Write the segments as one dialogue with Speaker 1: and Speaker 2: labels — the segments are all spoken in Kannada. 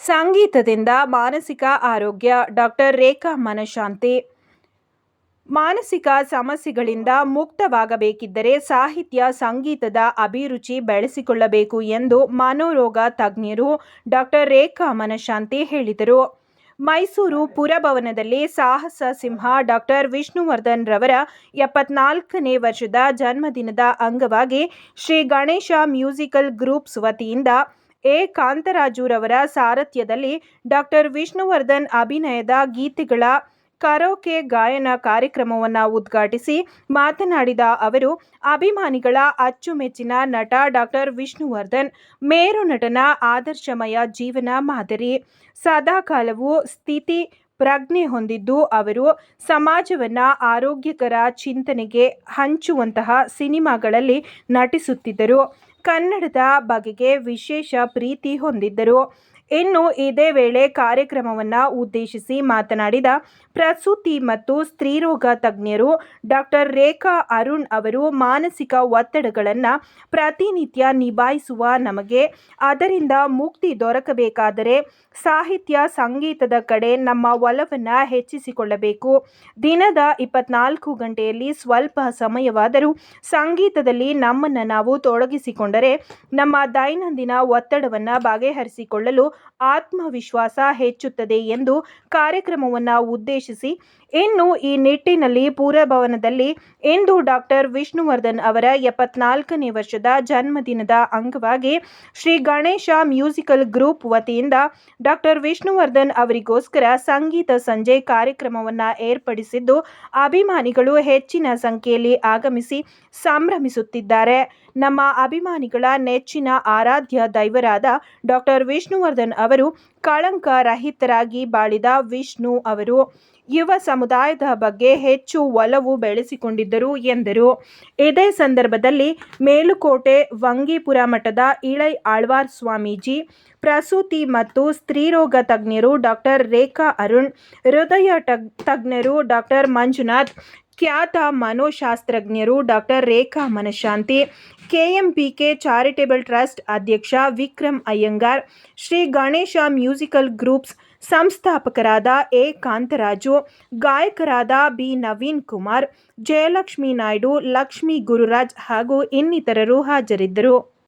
Speaker 1: ಸಂಗೀತದಿಂದ ಮಾನಸಿಕ ಆರೋಗ್ಯ. ಡಾಕ್ಟರ್ ರೇಖಾ ಮನಶಾಂತಿ, ಮಾನಸಿಕ ಸಮಸ್ಯೆಗಳಿಂದ ಮುಕ್ತವಾಗಬೇಕಿದ್ದರೆ ಸಾಹಿತ್ಯ, ಸಂಗೀತದ ಅಭಿರುಚಿ ಬೆಳೆಸಿಕೊಳ್ಳಬೇಕು ಎಂದು ಮನೋರೋಗ ತಜ್ಞರು ಡಾಕ್ಟರ್ ರೇಖಾ ಮನಶಾಂತಿ ಹೇಳಿದರು. ಮೈಸೂರು ಪುರಭವನದಲ್ಲಿ ಸಾಹಸ ಸಿಂಹ ಡಾಕ್ಟರ್ ವಿಷ್ಣುವರ್ಧನ್ ರವರ ಎಪ್ಪತ್ನಾಲ್ಕನೇ ವರ್ಷದ ಜನ್ಮದಿನದ ಅಂಗವಾಗಿ ಶ್ರೀ ಗಣೇಶ ಮ್ಯೂಸಿಕಲ್ ಗ್ರೂಪ್ಸ್ ವತಿಯಿಂದ ಎ. ಕಾಂತರಾಜುರವರ ಸಾರಥ್ಯದಲ್ಲಿ ಡಾಕ್ಟರ್ ವಿಷ್ಣುವರ್ಧನ್ ಅಭಿನಯದ ಗೀತೆಗಳ ಕರೋಕೆ ಗಾಯನ ಕಾರ್ಯಕ್ರಮವನ್ನು ಉದ್ಘಾಟಿಸಿ ಮಾತನಾಡಿದ ಅವರು, ಅಭಿಮಾನಿಗಳ ಅಚ್ಚುಮೆಚ್ಚಿನ ನಟ ಡಾಕ್ಟರ್ ವಿಷ್ಣುವರ್ಧನ್, ಮೇರು ನಟನ ಆದರ್ಶಮಯ ಜೀವನ ಮಾದರಿ, ಸದಾಕಾಲವು ಸ್ಥಿತಿ ಪ್ರಜ್ಞೆ ಹೊಂದಿದ್ದು ಅವರು ಸಮಾಜವನ್ನು ಆರೋಗ್ಯಕರ ಚಿಂತನೆಗೆ ಹಂಚುವಂತಹ ಸಿನಿಮಾಗಳಲ್ಲಿ ನಟಿಸುತ್ತಿದ್ದರು. ಕನ್ನಡದ ಬಗೆಗೆ ವಿಶೇಷ ಪ್ರೀತಿ ಹೊಂದಿದ್ದರು. ಇನ್ನು ಇದೇ ವೇಳೆ ಕಾರ್ಯಕ್ರಮವನ್ನು ಉದ್ದೇಶಿಸಿ ಮಾತನಾಡಿದ ಪ್ರಸೂತಿ ಮತ್ತು ಸ್ತ್ರೀರೋಗ ತಜ್ಞರು ಡಾಕ್ಟರ್ ರೇಖಾ ಅರುಣ್ ಅವರು ಮಾನಸಿಕ ಒತ್ತಡಗಳನ್ನು ಪ್ರತಿನಿತ್ಯ ನಿಭಾಯಿಸುವ ನಮಗೆ ಅದರಿಂದ ಮುಕ್ತಿ ದೊರಕಬೇಕಾದರೆ ಸಾಹಿತ್ಯ, ಸಂಗೀತದ ಕಡೆ ನಮ್ಮ ಒಲವನ್ನು ಹೆಚ್ಚಿಸಿಕೊಳ್ಳಬೇಕು. ದಿನದ ಇಪ್ಪತ್ನಾಲ್ಕು ಗಂಟೆಯಲ್ಲಿ ಸ್ವಲ್ಪ ಸಮಯವಾದರೂ ಸಂಗೀತದಲ್ಲಿ ನಮ್ಮನ್ನು ನಾವು ತೊಡಗಿಸಿಕೊಂಡರೆ ನಮ್ಮ ದೈನಂದಿನ ಒತ್ತಡವನ್ನು ಬಗೆಹರಿಸಿಕೊಳ್ಳಲು ಆತ್ಮವಿಶ್ವಾಸ ಹೆಚ್ಚುತ್ತದೆ ಎಂದು ಕಾರ್ಯಕ್ರಮವನ್ನು ಉದ್ದೇಶಿಸಿ ಇನ್ನು ಈ ನಿಟ್ಟಿನಲ್ಲಿ ಪೂರಭವನದಲ್ಲಿ ಇಂದು ಡಾಕ್ಟರ್ ವಿಷ್ಣುವರ್ಧನ್ ಅವರ ಎಪ್ಪತ್ನಾಲ್ಕನೇ ವರ್ಷದ ಜನ್ಮದಿನದ ಅಂಗವಾಗಿ ಶ್ರೀ ಗಣೇಶ ಮ್ಯೂಸಿಕಲ್ ಗ್ರೂಪ್ ವತಿಯಿಂದ ಡಾಕ್ಟರ್ ವಿಷ್ಣುವರ್ಧನ್ ಅವರಿಗೋಸ್ಕರ ಸಂಗೀತ ಸಂಜೆ ಕಾರ್ಯಕ್ರಮವನ್ನು ಏರ್ಪಡಿಸಿದ್ದು, ಅಭಿಮಾನಿಗಳು ಹೆಚ್ಚಿನ ಸಂಖ್ಯೆಯಲ್ಲಿ ಆಗಮಿಸಿ ಸಂಭ್ರಮಿಸುತ್ತಿದ್ದಾರೆ. ನಮ್ಮ ಅಭಿಮಾನಿಗಳ ನೆಚ್ಚಿನ ಆರಾಧ್ಯ ದೈವರಾದ ಡಾಕ್ಟರ್ ವಿಷ್ಣುವರ್ಧನ್ ಅವರು ಕಳಂಕ ರಹಿತರಾಗಿ ಬಾಳಿದ ವಿಷ್ಣು ಅವರು, ಯುವ ಸಮುದಾಯದ ಬಗ್ಗೆ ಹೆಚ್ಚು ಒಲವು ಬೆಳೆಸಿಕೊಂಡಿದ್ದರು ಎಂದರು. ಇದೇ ಸಂದರ್ಭದಲ್ಲಿ ಮೇಲುಕೋಟೆ ವಂಗೀಪುರ ಮಠದ ಇಳೈ ಆಳ್ವಾರ್ ಸ್ವಾಮೀಜಿ, ಪ್ರಸೂತಿ ಮತ್ತು ಸ್ತ್ರೀರೋಗ ತಜ್ಞರು ಡಾಕ್ಟರ್ ರೇಖಾ ಅರುಣ್, ಹೃದಯ ತಜ್ಞರು ಡಾಕ್ಟರ್ ಮಂಜುನಾಥ್ ಖ್ಯಾತ ಮನೋಶಾಸ್ತ್ರಜ್ಞರು doctor Rekha Manashanti, KMPK charitable trust ಅಧ್ಯಕ್ಷ ವಿಕ್ರಮ್ ಅಯ್ಯಂಗಾರ್, ಶ್ರೀ ಗಣೇಶ ಮ್ಯೂಸಿಕಲ್ ಗ್ರೂಪ್ಸ್ ಸಂಸ್ಥಾಪಕರಾದ ಎ. ಕಾಂತರಾಜು, ಗಾಯಕರಾದ ಬಿ. ನವೀನ್ ಕುಮಾರ್, ಜಯಲಕ್ಷ್ಮಿ ನಾಯ್ಡು, ಲಕ್ಷ್ಮೀ ಗುರುರಾಜ್ ಹಾಗೂ ಇನ್ನಿತರರು ಹಾಜರಿದ್ದರು.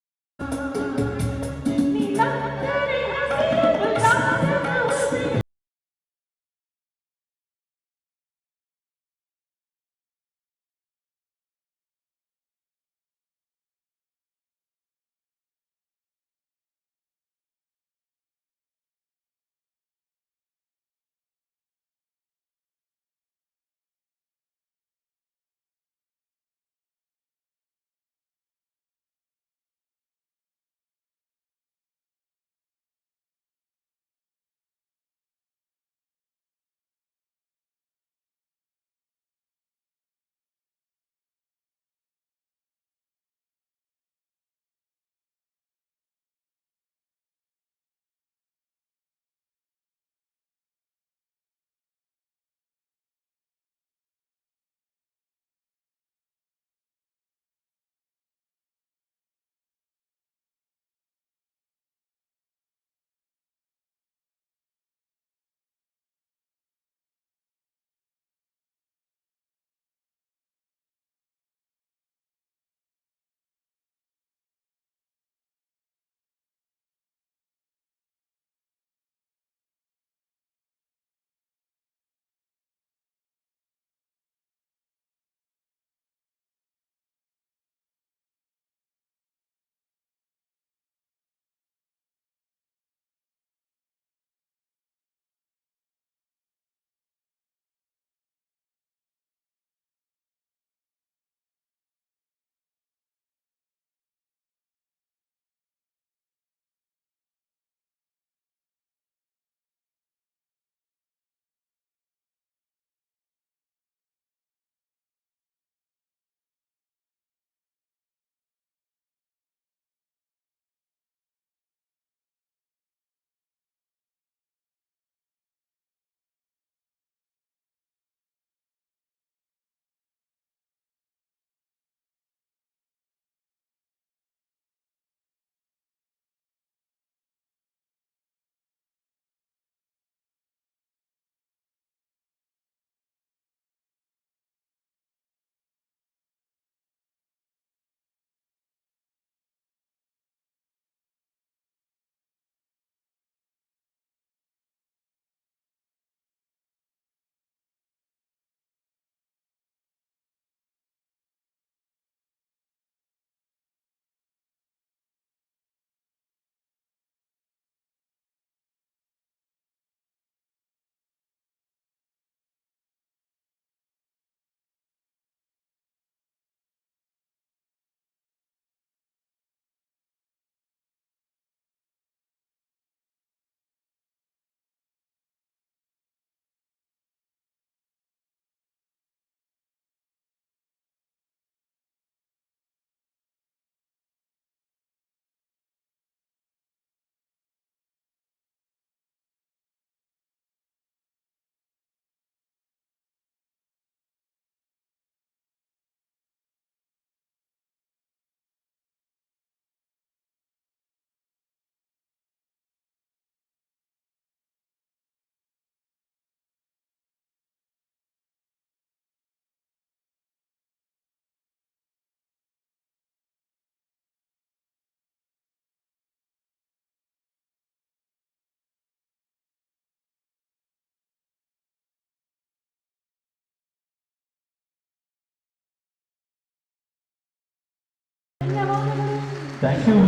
Speaker 2: Dada. you.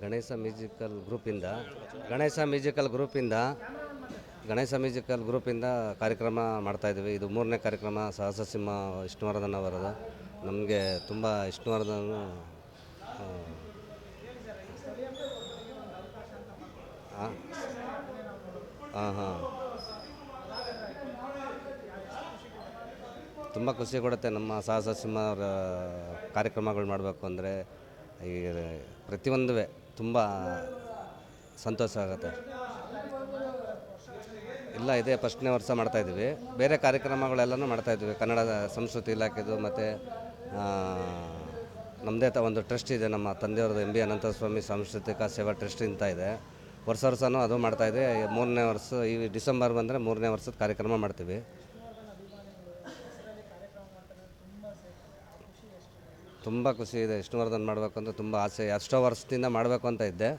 Speaker 3: ಗಣೇಶ ಮ್ಯೂಸಿಕಲ್ ಗ್ರೂಪಿಂದ, ಗಣೇಶ ಮ್ಯೂಸಿಕಲ್ ಗ್ರೂಪಿಂದ, ಗಣೇಶ ಮ್ಯೂಸಿಕಲ್ ಗ್ರೂಪಿಂದ ಕಾರ್ಯಕ್ರಮ ಮಾಡ್ತಾಯಿದ್ವಿ ಇದು ಮೂರನೇ ಕಾರ್ಯಕ್ರಮ ಸಹಸ ಸಿಂಹ ವಿಷ್ಣುವರ್ಧನ್ ಅವರದು ನಮಗೆ ತುಂಬ ವಿಷ್ಣುವರ್ಧನ್ ಹಾಂ ಹಾಂ ತುಂಬ ಖುಷಿ ಕೊಡುತ್ತೆ ನಮ್ಮ ಸಾಹಸ ಸಿಂಹರ ಕಾರ್ಯಕ್ರಮಗಳು ಮಾಡಬೇಕು ಅಂದರೆ ಈ ಪ್ರತಿಯೊಂದು ತುಂಬ ಸಂತೋಷ ಆಗುತ್ತೆ. ಇಲ್ಲ, ಇದೇ ಫಸ್ಟ್ನೇ ವರ್ಷ ಮಾಡ್ತಾಯಿದ್ದೀವಿ ಬೇರೆ ಕಾರ್ಯಕ್ರಮಗಳೆಲ್ಲನೂ ಮಾಡ್ತಾಯಿದ್ದೀವಿ ಕನ್ನಡ ಸಂಸ್ಕೃತಿ ಇಲಾಖೆದು ಮತ್ತು ನಮ್ಮದೇ ತ ಒಂದು ಟ್ರಸ್ಟ್ ಇದೆ, ನಮ್ಮ ತಂದೆಯವ್ರದ್ದು ಎಂ ಬಿ ಅನಂತಸ್ವಾಮಿ ಸಾಂಸ್ಕೃತಿಕ ಸೇವಾ ಟ್ರಸ್ಟ್ ಅಂತ ಇದೆ. ವರ್ಷ ವರ್ಷವೂ ಅದು ಮಾಡ್ತಾಯಿದೆ ಮೂರನೇ ವರ್ಷ ಈ ಡಿಸೆಂಬರ್ ಬಂದರೆ ಮೂರನೇ ವರ್ಷದ ಕಾರ್ಯಕ್ರಮ ಮಾಡ್ತೀವಿ. ತುಂಬ ಖುಷಿ ಇದೆ. ವಿಷ್ಣುವರ್ಧನ್ ಮಾಡಬೇಕು ಅಂತ ತುಂಬ ಆಸೆ. ಎಷ್ಟೋ ವರ್ಷದಿಂದ ಮಾಡಬೇಕು ಅಂತ ಇದ್ದೆ.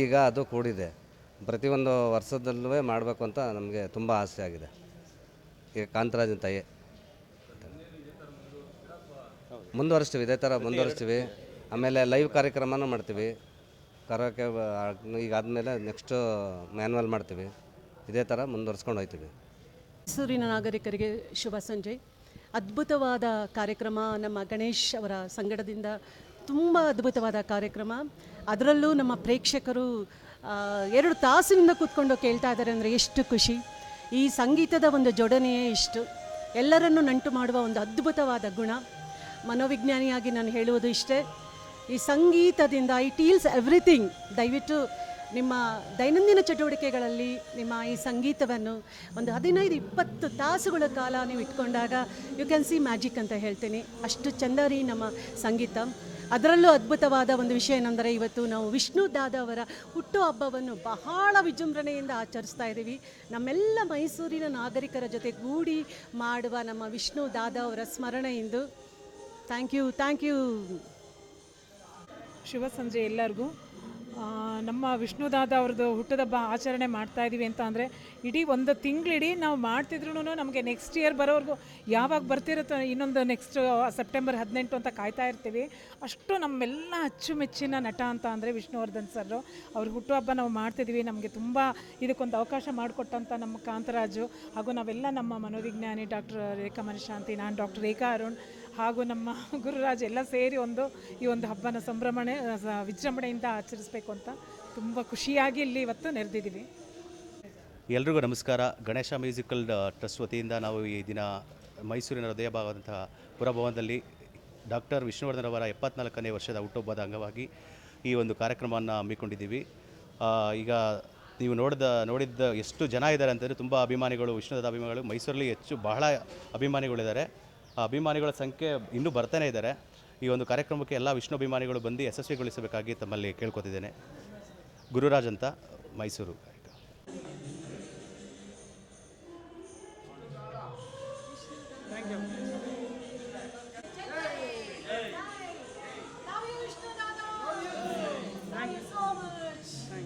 Speaker 3: ಈಗ ಅದು ಕೂಡಿದೆ. ಪ್ರತಿಯೊಂದು ವರ್ಷದಲ್ಲೂ ಮಾಡಬೇಕು ಅಂತ ನಮಗೆ ತುಂಬ ಆಸೆ ಆಗಿದೆ. ಈಗ ಕಾಂತರಾಜನ್ ತಾಯಿ. ಮುಂದುವರಿಸ್ತೀವಿ ಇದೇ ಥರ ಮುಂದುವರಿಸ್ತೀವಿ ಆಮೇಲೆ ಲೈವ್ ಕಾರ್ಯಕ್ರಮನೂ ಮಾಡ್ತೀವಿ. ಕರೋಕೆ ಈಗ ಆದಮೇಲೆ ನೆಕ್ಸ್ಟು ಮ್ಯಾನ್ಯಲ್ ಮಾಡ್ತೀವಿ. ಇದೇ ಥರ ಮುಂದುವರ್ಸ್ಕೊಂಡು ಹೋಗ್ತೀವಿ
Speaker 4: ಮೈಸೂರಿನ ನಾಗರಿಕರಿಗೆ ಶುಭ ಸಂಜೆ. ಅದ್ಭುತವಾದ ಕಾರ್ಯಕ್ರಮ. ನಮ್ಮ ಗಣೇಶ್ ಅವರ ಸಂಗಡದಿಂದ ತುಂಬ ಅದ್ಭುತವಾದ ಕಾರ್ಯಕ್ರಮ. ಅದರಲ್ಲೂ ನಮ್ಮ ಪ್ರೇಕ್ಷಕರು ಎರಡು ತಾಸಿನಿಂದ ಕೂತ್ಕೊಂಡು ಕೇಳ್ತಾ ಇದ್ದಾರೆ ಅಂದರೆ ಎಷ್ಟು ಖುಷಿ. ಈ ಸಂಗೀತದ ಒಂದು ಜೋಡಣೆಯೇ ಇಷ್ಟು. ಎಲ್ಲರನ್ನೂ ನಂಟು ಮಾಡುವ ಒಂದು ಅದ್ಭುತವಾದ ಗುಣ. ಮನೋವಿಜ್ಞಾನಿಯಾಗಿ ನಾನು ಹೇಳುವುದು ಇಷ್ಟೇ. ಈ ಸಂಗೀತದಿಂದ ಇಟ್ ಈಲ್ಸ್ ಎವ್ರಿಥಿಂಗ್, ದಯವಿಟ್ಟು ನಿಮ್ಮ ದೈನಂದಿನ ಚಟುವಟಿಕೆಗಳಲ್ಲಿ ನಿಮ್ಮ ಈ ಸಂಗೀತವನ್ನು ಒಂದು ಹದಿನೈದು, ಇಪ್ಪತ್ತು ತಾಸುಗಳ ಕಾಲ ನೀವು ಇಟ್ಕೊಂಡಾಗ ಯು ಕ್ಯಾನ್ ಸಿ ಮ್ಯಾಜಿಕ್ ಅಂತ ಹೇಳ್ತೀನಿ. ಅಷ್ಟು ಚೆಂದ ರೀ ನಮ್ಮ ಸಂಗೀತ. ಅದರಲ್ಲೂ ಅದ್ಭುತವಾದ ಒಂದು ವಿಷಯ ಏನೆಂದರೆ ಇವತ್ತು ನಾವು ವಿಷ್ಣು ದಾದಾವರ ಹುಟ್ಟು ಹಬ್ಬವನ್ನು ಬಹಳ ವಿಜೃಂಭಣೆಯಿಂದ ಆಚರಿಸ್ತಾ ಇದ್ದೀವಿ. ನಮ್ಮೆಲ್ಲ ಮೈಸೂರಿನ ನಾಗರಿಕರ ಜೊತೆ ಗೂಡಿ ಮಾಡುವ ನಮ್ಮ ವಿಷ್ಣು ದಾದ ಅವರ ಎಂದು ಥ್ಯಾಂಕ್ ಯು ಥ್ಯಾಂಕ್ ಯು
Speaker 5: ಶುಭ ಸಂಜೆ ಎಲ್ಲರಿಗೂ. ನಮ್ಮ ವಿಷ್ಣುದಾದ ಅವ್ರದ್ದು ಹುಟ್ಟದಬ್ಬ ಆಚರಣೆ ಮಾಡ್ತಾ ಇದ್ದೀವಿ ಅಂತ ಅಂದರೆ ಇಡೀ ಒಂದು ತಿಂಗಳಿಡೀ ನಾವು ಮಾಡ್ತಿದ್ರು ನಮಗೆ ನೆಕ್ಸ್ಟ್ ಇಯರ್ ಬರೋವರೆಗೂ ಯಾವಾಗ ಬರ್ತಿರುತ್ತೋ ಇನ್ನೊಂದು ನೆಕ್ಸ್ಟ್ ಸೆಪ್ಟೆಂಬರ್ ಹದಿನೆಂಟು ಅಂತ ಕಾಯ್ತಾ ಇರ್ತೀವಿ. ಅಷ್ಟು ನಮ್ಮೆಲ್ಲ ಅಚ್ಚುಮೆಚ್ಚಿನ ನಟ ಅಂತ ಅಂದರೆ ವಿಷ್ಣುವರ್ಧನ್ ಸರ್ ಅವ್ರ ಹುಟ್ಟುಹಬ್ಬ ನಾವು ಮಾಡ್ತಿದ್ದೀವಿ ನಮಗೆ ತುಂಬ ಇದಕ್ಕೊಂದು ಅವಕಾಶ ಮಾಡಿಕೊಟ್ಟಂಥ ನಮ್ಮ ಕಾಂತರಾಜು ಹಾಗೂ ನಾವೆಲ್ಲ ನಮ್ಮ ಮನೋವಿಜ್ಞಾನಿ ಡಾಕ್ಟರ್ ರೇಖಾ ಮನಶಾಂತಿ, ನಾನು ಡಾಕ್ಟರ್ ರೇಖಾ ಅರುಣ್ ಹಾಗೂ ನಮ್ಮ ಗುರುರಾಜ್ ಎಲ್ಲ ಸೇರಿ ಒಂದು ಈ ಒಂದು ಹಬ್ಬನ ಸಂಭ್ರಮಣೆ ವಿಜೃಂಭಣೆಯಿಂದ ಆಚರಿಸಬೇಕು ಅಂತ ತುಂಬ ಖುಷಿಯಾಗಿ ಇಲ್ಲಿ ಇವತ್ತು ನೆರೆದಿದ್ದೀವಿ.
Speaker 6: ಎಲ್ರಿಗೂ ನಮಸ್ಕಾರ. ಗಣೇಶ ಮ್ಯೂಸಿಕಲ್ ಟ್ರಸ್ಟ್ ವತಿಯಿಂದ ನಾವು ಈ ದಿನ ಮೈಸೂರಿನ ಹೃದಯ ಭಾಗದಂತಹ ಪುರಭವನದಲ್ಲಿ ಡಾಕ್ಟರ್ ವಿಷ್ಣುವರ್ಧನವರ ಎಪ್ಪತ್ನಾಲ್ಕನೇ ವರ್ಷದ ಹುಟ್ಟುಹಬ್ಬದ ಅಂಗವಾಗಿ ಈ ಒಂದು ಕಾರ್ಯಕ್ರಮವನ್ನು ಹಮ್ಮಿಕೊಂಡಿದ್ದೀವಿ. ಈಗ ನೀವು ನೋಡಿದ, ನೋಡಿದ್ದ ಎಷ್ಟು ಜನ ಇದ್ದಾರೆ ಅಂತಂದರೆ ತುಂಬ ಅಭಿಮಾನಿಗಳು ವಿಷ್ಣುದ ಅಭಿಮಾನಿಗಳು. ಮೈಸೂರಲ್ಲಿ ಹೆಚ್ಚು ಬಹಳ ಅಭಿಮಾನಿಗಳಿದ್ದಾರೆ. ಅಭಿಮಾನಿಗಳ ಸಂಖ್ಯೆ ಇನ್ನೂ ಬರ್ತಾನೆ ಇದ್ದಾರೆ. ಈ ಒಂದು ಕಾರ್ಯಕ್ರಮಕ್ಕೆ ಎಲ್ಲ ವಿಷ್ಣು ಅಭಿಮಾನಿಗಳು ಬಂದು ಯಶಸ್ವಿಗೊಳಿಸಬೇಕಾಗಿ ತಮ್ಮಲ್ಲಿ ಕೇಳ್ಕೊತಿದ್ದೇನೆ. ಗುರುರಾಜ್ ಅಂತ ಮೈಸೂರು.